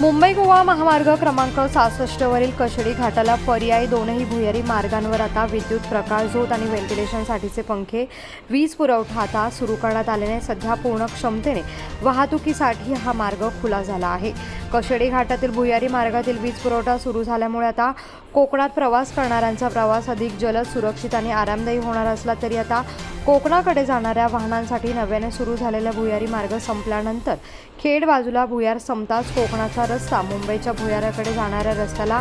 मुंबई गोवा महामार्ग क्रमांक सहासष्टवरील कशेडी घाटाला पर्यायी दोनही भुयारी मार्गांवर आता विद्युत प्रकाश झोत आणि व्हेंटिलेशनसाठीचे पंखे वीज पुरवठा आता सुरू करण्यात आल्याने सध्या पूर्ण क्षमतेने वाहतुकीसाठी हा मार्ग खुला झाला आहे. कशेडी घाटातील भुयारी मार्गातील वीज पुरवठा सुरू झाल्यामुळे आता कोकणात प्रवास करणाऱ्यांचा प्रवास अधिक जलद सुरक्षित आणि आरामदायी होणार असला तरी आता कोकणाकडे जाणाऱ्या वाहनांसाठी नव्याने सुरू झालेला भुयारी मार्ग संपल्यानंतर खेड बाजूला भुयार संपताच कोकणाचा रस्ता मुंबईच्या भुयाराकडे जाणाऱ्या रस्त्याला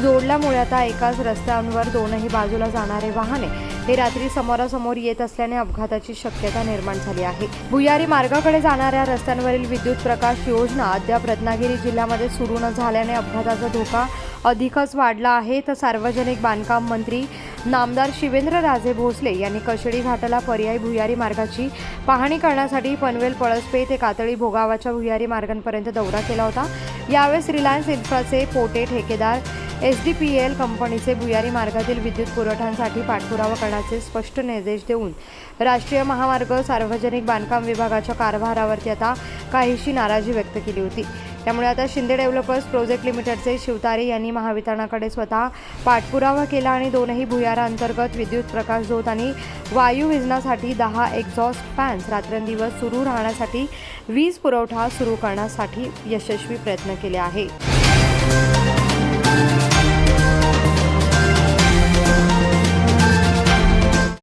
जोडल्यामुळे आता एकाच रस्त्यांवर दोनही बाजूला जाणारे वाहने हे रात्री समोरासमोर येत असल्याने अपघाताची शक्यता निर्माण झाली आहे. भुयारी मार्गाकडे जाणाऱ्या रस्त्यांवरील विद्युत प्रकाश योजना अद्याप रत्नागिरी जिल्ह्यामध्ये सुरू न झाल्याने अपघाताचा धोका अधिकच वाढला आहे. तर सार्वजनिक बांधकाम मंत्री नामदार शिवेंद्र राजे भोसले यांनी कशेडी घाटाला पर्यायी भुयारी मार्गाची पाहणी करण्यासाठी पनवेल पळसपे ते कातळी भोगावाच्या भुयारी मार्गांपर्यंत दौरा केला होता. यावेळेस रिलायन्स इन्फ्राचे पोटे ठेकेदार एस डी पी एल कंपनीचे भुयारी मार्गातील विद्युत पुरवठ्यांसाठी पाठपुरावा करण्याचे स्पष्ट निर्देश देऊन राष्ट्रीय महामार्ग सार्वजनिक बांधकाम विभागाच्या कारभारावरती आता काहीशी नाराजी व्यक्त केली होती. त्यामुळे आता शिंदे डेव्हलपर्स प्रोजेक्ट लिमिटेडचे शिवतारे यांनी महावितरणाकडे स्वतः पाठपुरावा केला आणि दोनही भुयाराअंतर्गत विद्युत प्रकाश जोत आणि वायू विजनासाठी दहा एक्झॉस्ट फॅन्स रात्रंदिवस सुरू राहण्यासाठी वीज पुरवठा सुरू करण्यासाठी यशस्वी प्रयत्न केले आहे